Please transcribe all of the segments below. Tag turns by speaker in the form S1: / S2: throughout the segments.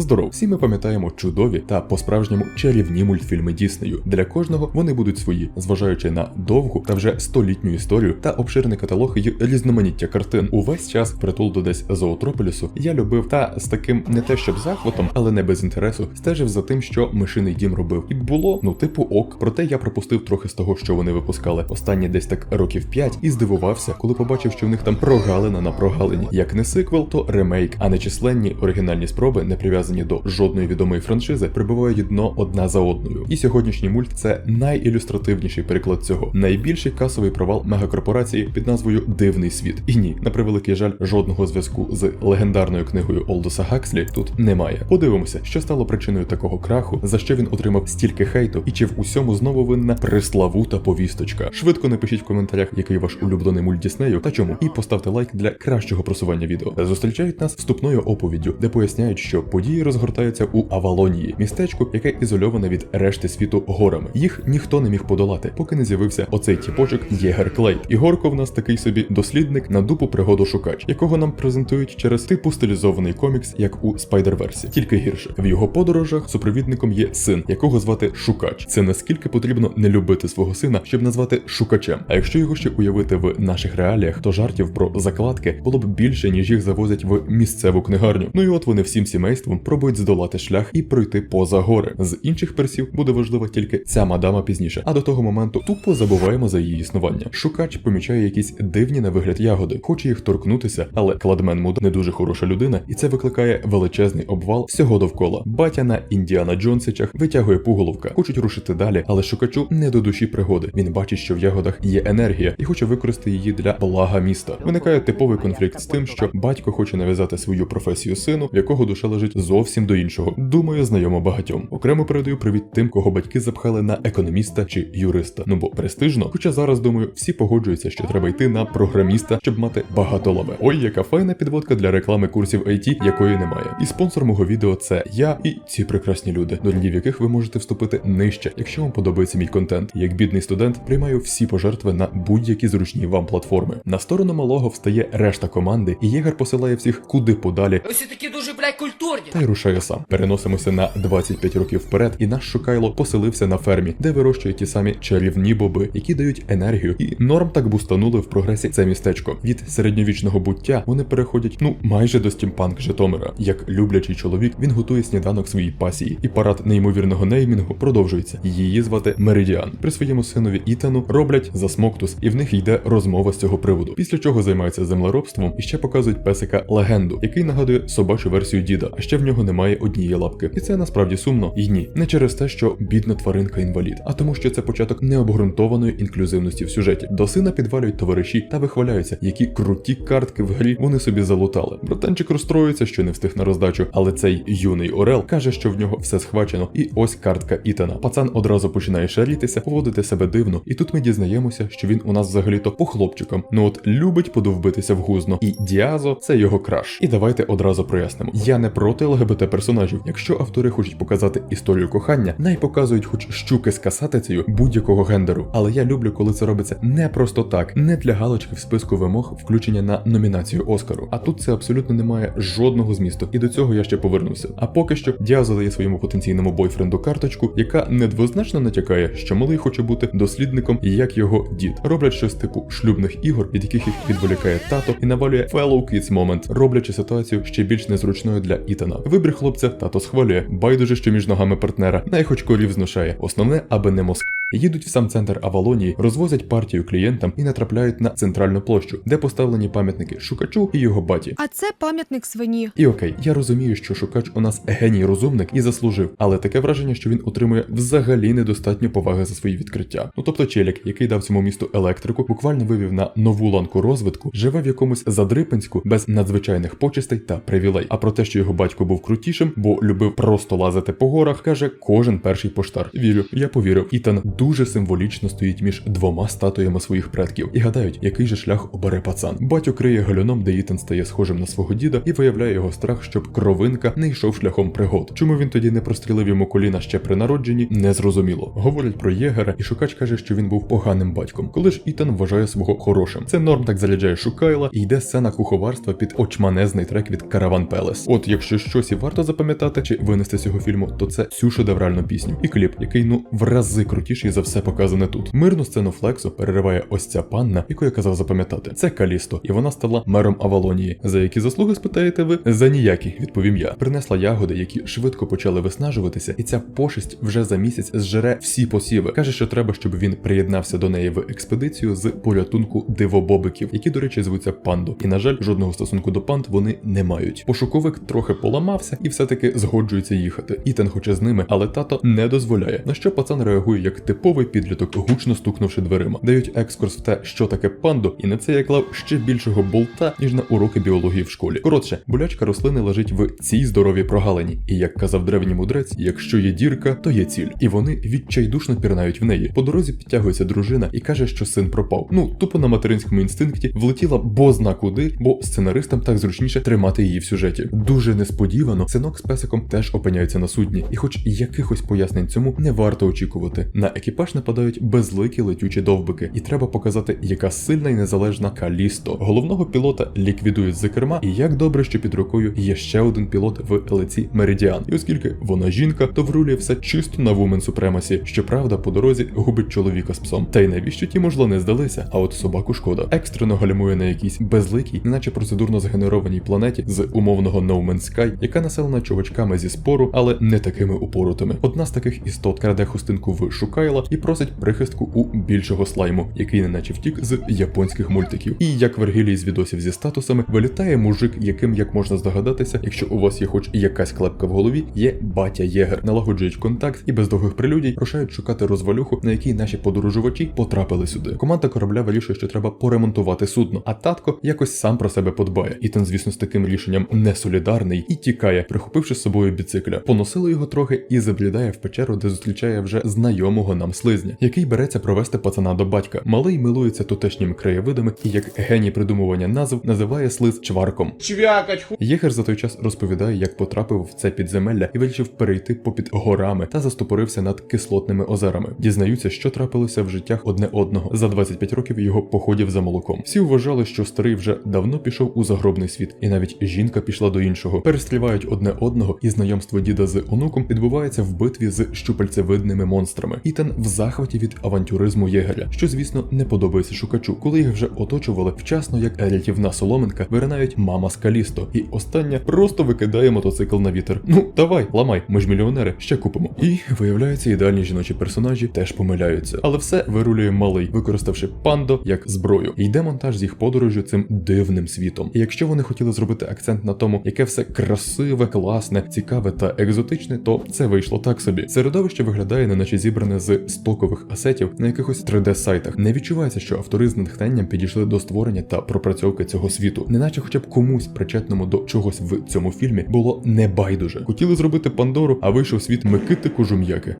S1: Здоров, всі ми пам'ятаємо чудові та по-справжньому чарівні мультфільми Діснею. Для кожного вони будуть свої, зважаючи на довгу та вже столітню історію та обширний каталог і різноманіття картин. Увесь час притул до десь зоотрополісу я любив та з таким не те щоб захватом, але не без інтересу, стежив за тим, що мишиний дім робив. І було ну типу ок. Проте я пропустив трохи з того, що вони випускали останні десь так років 5 і здивувався, коли побачив, що в них там прогалина на прогалині. Як не сиквел, то ремейк, а не численні оригінальні спроби, не прив'язані до жодної відомої франшизи, прибувають дно одна за одною. І сьогоднішній мульт це найілюстративніший приклад цього. Найбільший касовий провал мегакорпорації під назвою Дивний світ. І ні, на превеликий жаль, жодного зв'язку з легендарною книгою Олдоса Гакслі тут немає. Подивимося, що стало причиною такого краху, за що він отримав стільки хейту, і чи в усьому знову винна приславута повісточка. Швидко напишіть в коментарях, який ваш улюблений мульт Діснею та чому, і поставте лайк для кращого просування відео. Зустрічають нас вступною оповіддю, де поясняють, що події розгортаються у Авалонії, містечку, яке ізольоване від решти світу горами. Їх ніхто не міг подолати, поки не з'явився оцей тіпочок Єгер Клейд. І Горко в нас такий собі дослідник на дупу пригоду шукач, якого нам презентують через типу стилізований комікс, як у Спайдерверсі, тільки гірше. В його подорожах супровідником є син, якого звати Шукач. Це наскільки потрібно не любити свого сина, щоб назвати шукачем. А якщо його ще уявити в наших реаліях, то жартів про закладки було б більше, ніж їх завозять в місцеву книгарню. Ну і от вони всім сімейством пробують здолати шлях і пройти поза гори. З інших персів буде важлива тільки ця мадама пізніше, а до того моменту тупо забуваємо за її існування. Шукач помічає якісь дивні на вигляд ягоди, хоче їх торкнутися, але кладмен Муд не дуже хороша людина, і це викликає величезний обвал всього довкола. Батя на Індіана Джонсичах витягує пуголовка, хочуть рушити далі, але шукачу не до душі пригоди. Він бачить, що в ягодах є енергія і хоче використати її для блага міста. Виникає типовий конфлікт з тим, що батько хоче нав'язати свою професію сину, в якого душа лежить зовсім до іншого. Думаю, знайомо багатьом. Окремо передаю привіт тим, кого батьки запхали на економіста чи юриста. Ну бо престижно. Хоча зараз думаю, всі погоджуються, що треба йти на програміста, щоб мати багато лаве. Ой, яка файна підводка для реклами курсів IT, якої немає. І спонсор мого відео це я і ці прекрасні люди, до рядів яких ви можете вступити нижче, якщо вам подобається мій контент. Як бідний студент, приймаю всі пожертви на будь-які зручні вам платформи. На сторону малого встає решта команди, і Єгар посилає всіх куди подалі.
S2: Всі такі дуже, блядь, культурні.
S1: Та й рушає сам. Переносимося на 25 років вперед, і наш шукайло поселився на фермі, де вирощують ті самі чарівні боби, які дають енергію. І норм так бустанули в прогресі це містечко. Від середньовічного буття вони переходять ну майже до стімпанк Житомира. Як люблячий чоловік, він готує сніданок своїй пасії, і парад неймовірного неймінгу продовжується. Її звати Меридіан. При своєму синові Ітану роблять засмоктус, і в них йде розмова з цього приводу. Після чого займаються землеробством і ще показують песика легенду, який нагадує собачу версію діда, а ще в нього немає однієї лапки. І це насправді сумно. І ні, не через те, що бідна тваринка інвалід, а тому, що це початок необґрунтованої інклюзивності в сюжеті. До сина підвалюють товариші та вихваляються, які круті картки в грі вони собі залутали. Братанчик розстроюється, що не встиг на роздачу, але цей юний Орел каже, що в нього все схвачено, і ось картка Ітана. Пацан одразу починає шарітися, поводити себе дивно, і тут ми дізнаємося, що він у нас взагалі-то по хлопчикам. Ну от любить подовбитися в гузно, і Діазо це його краш. І давайте одразу прояснимо: я не проти ЛГБТ персонажів. Якщо автори хочуть показати історію кохання, най показують хоч щуки з касатицею будь-якого гендеру. Але я люблю, коли це робиться не просто так, не для галочки в списку вимог включення на номінацію Оскару. А тут це абсолютно не має жодного змісту, і до цього я ще повернуся. А поки що Діазо дає своєму потенційному бойфренду карточку, яка недвозначно натякає, що малий хоче бути дослідником, як його дід. Роблять щось типу шлюбних ігор, від яких їх відволікає тато, і навалює fellow kids moment, роблячи ситуацію ще більш незручною для Ітана. Вибір хлопця тато схвалює, байдуже, що між ногами партнера, най хоч корів знушає. Основне, аби не мозк. Їдуть в сам центр Авалонії, розвозять партію клієнтам і натрапляють на центральну площу, де поставлені пам'ятники Шукачу і його баті.
S3: А це пам'ятник свині.
S1: І окей, я розумію, що шукач у нас геній розумник і заслужив, але таке враження, що він отримує взагалі недостатньо поваги за свої відкриття. Ну тобто челік, який дав цьому місту електрику, буквально вивів на нову ланку розвитку, живе в якомусь задрипинську без надзвичайних почестей та привілей. А про те, що його батько був крутішим, бо любив просто лазити по горах, каже кожен перший поштар. Вірю, я повірив. Ітан дуже символічно стоїть між двома статуями своїх предків і гадають, який же шлях обере пацан. Батько криє галюном, де Ітан стає схожим на свого діда і виявляє його страх, щоб кровинка не йшов шляхом пригод. Чому він тоді не прострілив йому коліна ще при народженні, незрозуміло. Говорять про єгера, і шукач каже, що він був поганим батьком, коли ж Ітан вважає свого хорошим. Це норм так заряджає Шукайла і йде сцена куховарства під очманезний трек від Караван Пелес. От якщо щось і варто запам'ятати чи винести з цього фільму, то це цю шедевральну пісню і кліп, який ну в рази крутіший за все показане тут. Мирну сцену флексу перериває ось ця панна, яку я казав запам'ятати. Це Калісто, і вона стала мером Авалонії. За які заслуги спитаєте ви? За ніякі, відповім я. Принесла ягоди, які швидко почали виснажуватися, і ця пошесть вже за місяць зжере всі посіви. Каже, що треба, щоб він приєднався до неї в експедицію з порятунку дивобобиків, які, до речі, звуться панду. І на жаль, жодного стосунку до панд вони не мають. Пошуковик трохи поламався і все-таки згоджується їхати. Ітан хоче з ними, але тато не дозволяє. На що пацан реагує як типовий підліток, гучно стукнувши дверима. Дають екскурс в те, що таке панду, і на це я клав ще більшого болта, ніж на уроки біології в школі. Коротше, болячка рослини лежить в цій здоровій прогалині. І як казав древній мудрець, якщо є дірка, то є ціль. І вони відчайдушно пірнають в неї. По дорозі підтягується дружина і каже, що син пропав. Ну, тупо на материнському інстинкті влетіла бозна куди, бо сценаристам так зручніше тримати її в сюжеті. Дуже несподівано синок з песиком теж опиняються на судні, і хоч якихось пояснень цьому не варто очікувати. На екіпаж нападають безликі летючі довбики, і треба показати, яка сильна і незалежна Калісто. Головного пілота ліквідують з керма, і як добре, що під рукою є ще один пілот в лиці Меридіан. І оскільки вона жінка, то врулює все чисто на Вумен Супремасі. Щоправда, по дорозі губить чоловіка з псом. Та й навіщо ті можливо не здалися, а от собаку шкода. Екстрено гальмує на якійсь безликій, неначе процедурно згенерованій планеті з умовного No Man's Sky, яка населена чувачками зі спору, але не такими упоротими. Одна з таких істот краде хустинку в Шукайла і просить прихистку у більшого слайму, який неначе втік з японських мультиків. І як Вергілій з відосів зі статусами вилітає мужик, яким як можна здогадатися, якщо у вас є хоч якась клепка в голові, є батя Єгер, налагоджують контакт і без довгих прелюдій рушають шукати розвалюху, на якій наші подорожувачі потрапили сюди. Команда корабля вирішує, що треба поремонтувати судно, а татко якось сам про себе подбає. Ітан, звісно, з таким рішенням не солідарний і тікає, прихопивши з собою біцикля. Поносили його трохи і заблідає в печеру, де зустрічає вже знайомого нам слизня, який береться провести пацана до батька. Малий милується тутешніми краєвидами і як геній придумування назв називає слиз чварком.
S2: Чвякать ху...
S1: Єгер за той час розповідає, як потрапив в це підземелля і вирішив перейти попід горами та застопорився над кислотними озерами. Дізнаються, що трапилося в життях одне одного за 25 років його походів за молоком. Всі вважали, що старий вже давно пішов у загробний світ, і навіть жінка пішла до іншого. Перестрівають одне одного, і знайомство діда з онуком відбувається в битві з щупальцевидними монстрами. Ітан в захваті від авантюризму Єгеря, що звісно не подобається шукачу, коли їх вже оточували вчасно, як рятівна соломинка, виринають мама з Калісто, і остання просто викидає мотоцикл на вітер. Ну давай, ламай, ми ж мільйонери, ще купимо. І виявляється, ідеальні жіночі персонажі теж помиляються, але все вирулює малий, використавши пандо як зброю. Йде монтаж з їх подорожю цим дивним світом. І якщо вони хотіли зробити акцент на тому, яке все красиве, класне, цікаве та екзотичне, то це вийшло так собі. Середовище виглядає, неначе зібране з стокових асетів на якихось 3D-сайтах. Не відчувається, що автори з натхненням підійшли до створення та пропрацьовки цього світу, неначе хоча б комусь причетному до чогось в цьому фільмі було не байдуже. Хотіли зробити Пандору, а вийшов світ Микити Кожум'яки.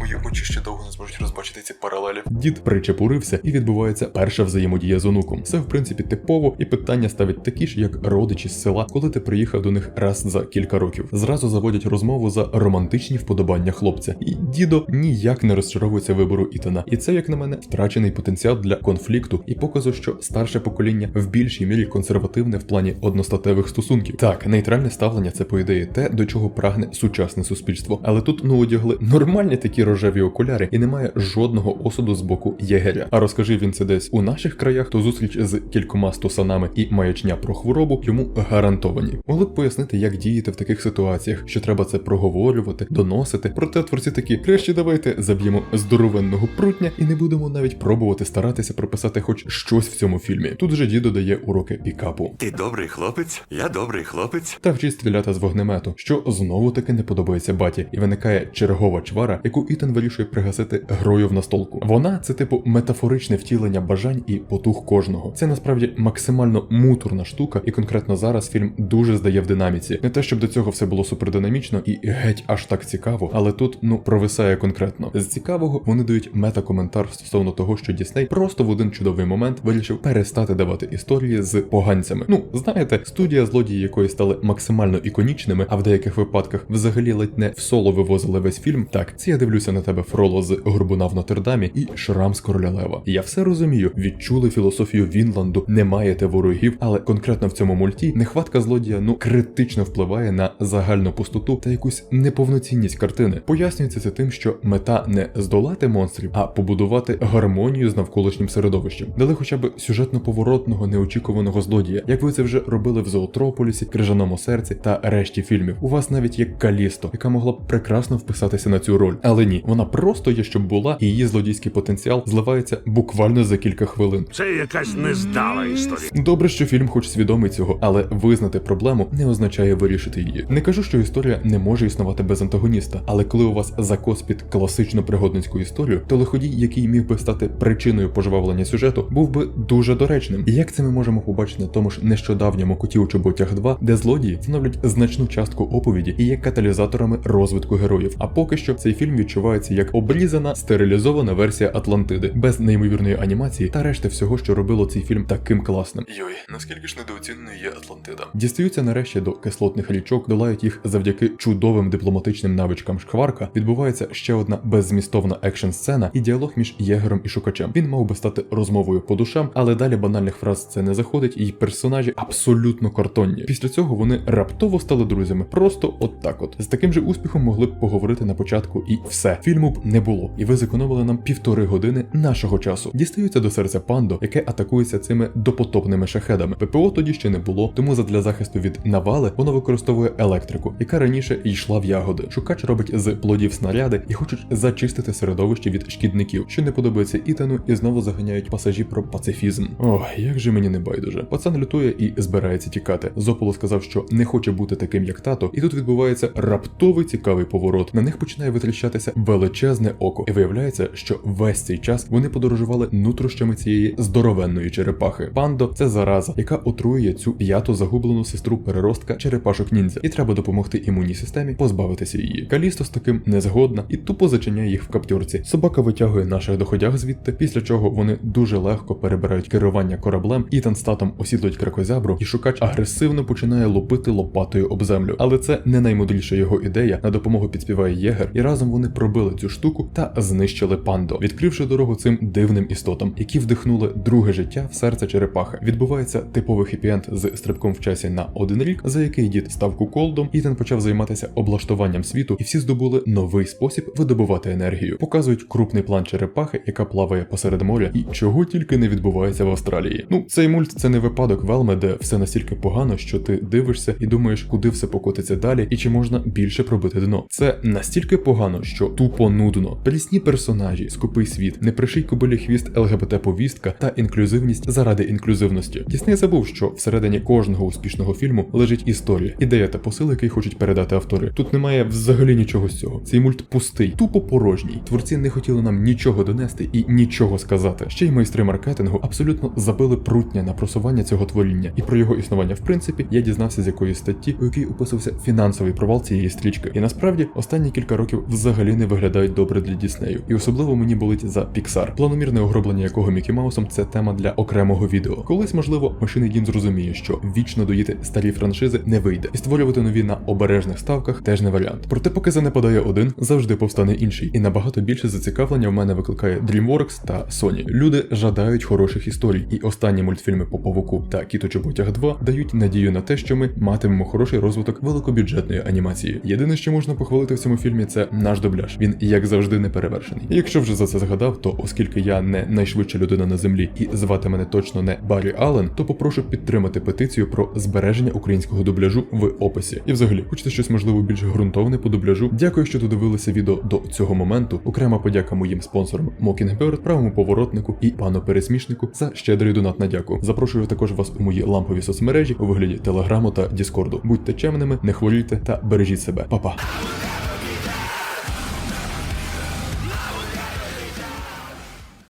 S1: Мої очі ще довго не зможуть розбачити ці паралелі. Дід причепурився і відбувається перша взаємодія з онуком. Це в принципі типово, і питання ставить такі ж, як родичі з села, коли ти приїхав до них раз за кілька років. Зразу заводять розмову за романтичні вподобання хлопця. І дідо ніяк не розчаровується вибору Ітана. І це, як на мене, втрачений потенціал для конфлікту і показу, що старше покоління в більшій мірі консервативне в плані одностатевих стосунків. Так, нейтральне ставлення це по ідеї те, до чого прагне сучасне суспільство. Але тут ну одягли нормальні такі рожеві окуляри, і немає жодного осуду з боку єгеря. А розкажи він це десь у наших краях, то зустріч з кількома стосанами і маячня про хворобу йому гарантовані. Могли б пояснити, як діяти в таких ситуаціях, що треба це проговорювати, доносити. Проте творці такі краще давайте заб'ємо здоровенного прутня і не будемо навіть пробувати старатися прописати хоч щось в цьому фільмі. Тут же дідо дає уроки пікапу.
S3: Ти добрий хлопець, я добрий хлопець.
S1: Та вчить стріляти з вогнемету, що знову таки не подобається баті, і виникає чергова чвара, яку Ітан вирішує пригасити грою в настолку. Вона це типу метафоричне втілення бажань і потух кожного. Це насправді максимально муторна штука, і конкретно зараз фільм дуже здає в динаміці. Не те, щоб до цього все було супердинамічно і геть аж так цікаво, але тут ну провисає конкретно. З цікавого вони дають мета-коментар стосовно того, що Дісней просто в один чудовий момент вирішив перестати давати історії з поганцями. Ну знаєте, студія злодії якої стали максимально іконічними, а в деяких випадках взагалі ледь не в соло вивозили весь фільм. Так, це я дивлюся на тебе Фроло з Горбуна в Нотр-Дамі і Шрам з Короля Лева. Я все розумію, відчули філософію Вінланду, не маєте ворогів, але конкретно в цьому мульті нехватка злодія ну критично впливає на загальну пустоту та якусь неповноцінність картини. Пояснюється це тим, що мета не здолати монстрів, а побудувати гармонію з навколишнім середовищем. Дали хоча б сюжетно поворотного неочікуваного злодія, як ви це вже робили в Зоотрополісі, Крижаному серці та решті фільмів. У вас навіть є Калісто, яка могла б прекрасно вписатися на цю роль. Але ні, вона просто є, щоб була, і її злодійський потенціал зливається буквально за кілька хвилин.
S4: Це якась нездала історія.
S1: Добре, що фільм хоч свідомий цього, але визнати проблему не означає вирішити її. Не кажу, що історія не може існувати без антагоніста, але коли у вас закос під класичну пригодницьку історію, то лиходій, який міг би стати причиною пожвавлення сюжету, був би дуже доречним. І як це ми можемо побачити на тому ж нещодавньому коті у чоботях 2, де злодії становлять значну частку оповіді і є каталізаторами розвитку героїв. А поки що цей фільм відчувається як обрізана стерилізована версія Атлантиди, без неймовірної анімації та решти всього, що робило цей фільм таким класним. Йой, наскільки ж недооціненою є Атлантида. Дістаються нарешті до кислотних річок, долають їх завдяки чудовим дипломатичним навичкам Шкварка. Відбувається ще одна беззмістовна екшн сцена і діалог між єгером і шукачем. Він мав би стати розмовою по душам, але далі банальних фраз це не заходить, і персонажі абсолютно картонні. Після цього вони раптово стали друзями. Просто от так от. З таким же успіхом могли б поговорити на початку, і все. Фільму б не було. І ви зекономили нам півтори години нашого часу. Дістаються до серця пандо, яке атакується цими допотопними шахедами. ППО тоді ще не було, тому задля захисту від навали воно використовує електрику, яка раніше йшла в ягоди. Шукач робить з плодів снаряди і хочуть зачистити середовище від шкідників, що не подобається Ітану, і знову заганяють пасажі про пацифізм. Ох, як же мені не байдуже. Пацан лютує і збирається тікати. Зополо сказав, що не хоче бути таким, як тато, і тут відбувається раптовий цікавий поворот. На них починає витріщатися величезне око, і виявляється, що весь цей час вони подорожували нутрощами цієї здоровенної черепахи. Пандо це зараза, яка отруює цю п'яту загублену сестру переростка черепашок ніндзя, і треба допомогти імунній системі позбавитися її. Калісто з таким не згодна і тупо зачиняє їх в каптюрці. Собака витягує наших доходяг звідти, після чого вони дуже легко перебирають керування кораблем. Ітан з татом осідлюють кракозябру, і шукач агресивно починає лупити лопатою об землю. Але це не наймудріша його ідея. На допомогу підспіває єгер, і разом вони пробили цю штуку та знищили пандо, відкривши дорогу цим дивним істотам, які вдихнули друге життя в серце черепахи. Відбувається типовий хеппі-енд з стрибком в часі на один рік, за який дід став куколдом. Ітан почав займатися облаштуванням світу, і всі здобули новий спосіб видобувати енергію. Показують крупний план черепахи, яка плаває посеред моря, і чого тільки не відбувається в Австралії. Ну, цей мульт це не випадок Велме, де все настільки погано, що ти дивишся і думаєш, куди все покотиться далі, і чи можна більше пробити дно. Це настільки погано, що тупо нудно. Прісні персонажі, скупий світ, не приший кобилі хвіст ЛГБТ-повістка та інклюзивність заради інклюзивності. Дісней забув, що всередині кожного успішного фільму лежить історія, ідея та посил, який хочуть передати автори. Тут немає взагалі нічого з цього. Цей мульт пустий, тупо порожній. Творці не хотіли нам нічого донести і нічого сказати. Ще й майстри маркетингу абсолютно забили прутня на просування цього творіння, і про його існування, в принципі, я дізнався з якоїсь статті, у якій описувався фінансовий провал цієї стрічки. І насправді останні кілька років взагалі не виглядають добре для Діснею. І особливо мені болить за Pixar. Планомірне огроблення якого Мікі Маусом це тема для окремого відео. Колись, можливо, машинний дім зрозуміє, що вічно доїти старі франшизи не вийде, і створювати нові на обережних ставках теж не варіант. Проте, поки занепадає один, завжди повстане інший. І набагато більше зацікавлення в мене викликає DreamWorks та Sony. Люди жадають хороших історій, і останні мультфільми по павуку та Чоботяг 2 дають надію на те, що ми матимемо хороший розвиток великобюджетної анімації. Єдине, що можна похвалити в цьому фільмі, це наш дубляж. Він як завжди не перевершений. Якщо вже за це згадав, то оскільки я не найшвидша людина на землі і звати мене точно не Баррі Аллен, то попрошу підтримати петицію про збереження українського дубляжу в описі. І взагалі, хочете щось можливо більш ґрунтовне по дубляжу? Дякую, що додивилися відео до цього моменту. Окрема подяка моїм спонсорам Mockingbird, правому поворотнику і пану пересмішнику за щедрий донат на дяку. Запрошую також вас у мої лампові соцмережі у вигляді телеграму та Діскорду. Будьте чемними, не хворійте та бережіть себе. Па-па!